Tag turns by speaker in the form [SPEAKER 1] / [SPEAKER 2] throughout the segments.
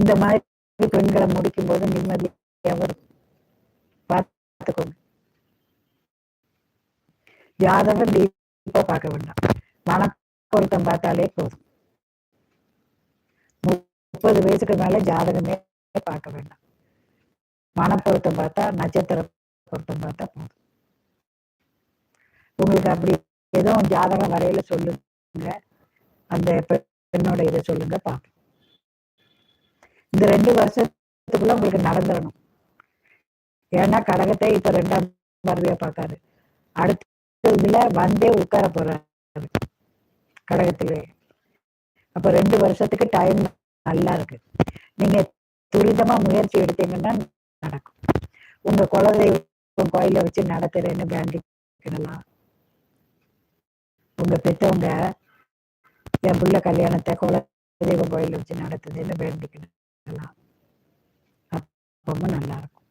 [SPEAKER 1] இந்த மாதிரி பெண்களை முடிக்கும் போது நிம்மதியாக இருக்கும் பார்த்துக்கோங்க. ஜாதகம் டீப்பா பார்க்க வேண்டாம். மன பொருத்தம் பார்த்தாலே போதும். முப்பது வயசுக்கு மேல ஜாதகமே பார்க்க வேண்டாம். மனப்பொருத்தம் பார்த்தா நட்சத்திர பொருத்தம் பார்த்தா போதும். உங்களுக்கு அப்படி எதுவும் ஜாதகம் வரையில சொல்லுங்க. அந்த பெண்ணோட இதை சொல்லுங்க பார்ப்போம். இந்த ரெண்டு வருஷத்துக்குள்ள உங்களுக்கு நடந்துடணும் ஏன்னா கடகத்தை இப்ப ரெண்டாம் பார்வையா பார்க்காரு. அடுத்த இதுல வந்தே உட்கார போறாரு. கடகத்திலே. அப்ப ரெண்டு வருஷத்துக்கு டைம் நல்லா இருக்கு. நீங்க துரிதமா முயற்சி எடுத்தீங்கன்னா நடக்கும். உங்க குலதெய்வம் கோயில வச்சு நடத்துறேன்னு வேண்டிக்கலாம் உங்க பெற்றவங்க என் பிள்ளை கல்யாணத்தை குலதெய்வ கோயில வச்சு நடத்துதுன்னு பண்ணலாம் ரொம்ப நல்லா இருக்கும்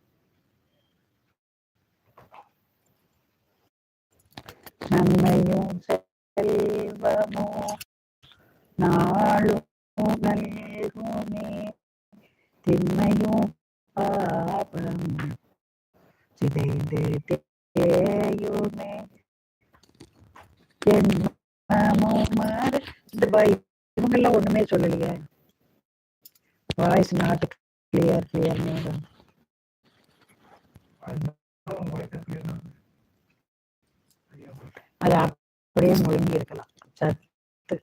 [SPEAKER 1] நன்மையும் செல்வமோ நாளும் நல்குமே. திண்மையும் பாபம் சிதைந்து தேயுமே. இந்த பை- இவங்கெல்லாம் ஒண்ணுமே சொல்லலையே. Voice not clear clear madam அது அப்படியே முழுங்கி இருக்கலாம். சத்து.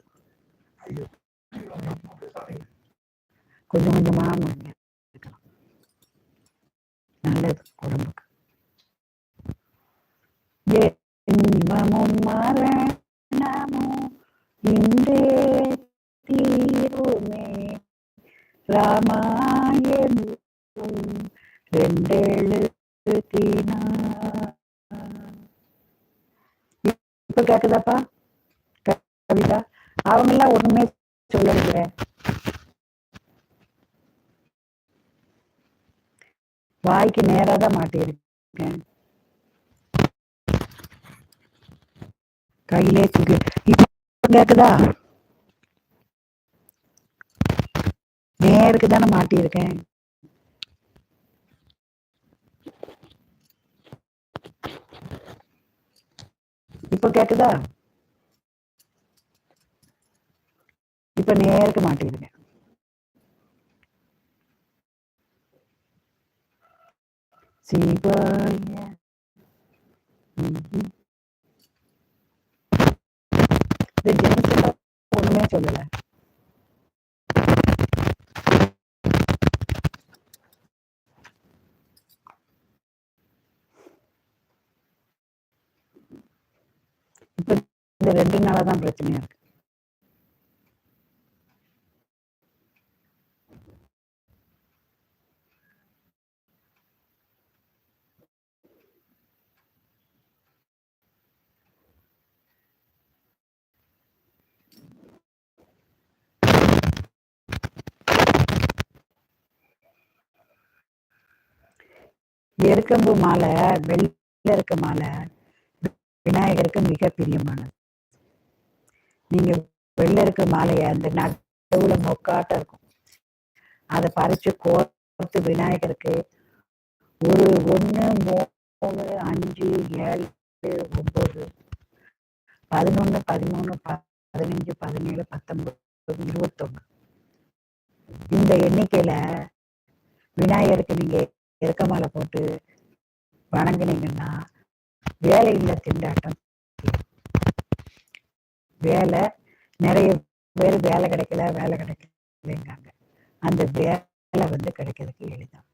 [SPEAKER 1] கொஞ்சம் கொஞ்சமா முழுங்கி இருக்கலாம். நல்லது உடம்புக்கு. ஜென்மமும் மரணமும் இன்றே தீருமே. ராமாயணம் ரெண்டேழு இப்ப கேக்குதாப்பா? கவிதா அவங்க எல்லாம் ஒண்ணுமே சொல்லலையே வாய்க்கு நேரா தான் மாட்டியிருக்கேன். கையிலே தூக்கி. இப்ப கேக்குதா? நேருக்கு தானே மாட்டியிருக்கேன். இப்ப கேக்குதா? இப்ப நேருக்கு மாட்டிருக்கேன் சிவாய ம்ஹும். இந்த ஜென்ஸ் எல்லாம் ஒண்ணுமே சொல்லல இப்போ இந்த ரெண்டு நாளாக தான் பிரச்சனையா இருக்கு. எருக்கம்பு மாலை வெள்ளை இருக்க மாலை விநாயகருக்கு மிக பிரியமானது. நீங்க வெளில இருக்க மாலைய அந்த நடுவுல மொக்காட்டம் இருக்கும். அதை பறிச்சு கோர்த்து விநாயகருக்கு ஒரு ஒண்ணு மூணு அஞ்சு ஏழு ஒன்பது பதினொன்னு பதிமூணு பதினஞ்சு பதினேழு பத்தொன்பது இருபத்தொன்னு. இந்த எண்ணிக்கையில விநாயகருக்கு நீங்க இறக்க மாலை போட்டு வணங்குனீங்கன்னா வேலை திண்டாட்டம். வேலை நிறைய பேர் வேலை கிடைக்கல வேலை கிடைக்கலங்காங்க அந்த வேலை வந்து கிடைக்கிறதுக்கு எளிதான்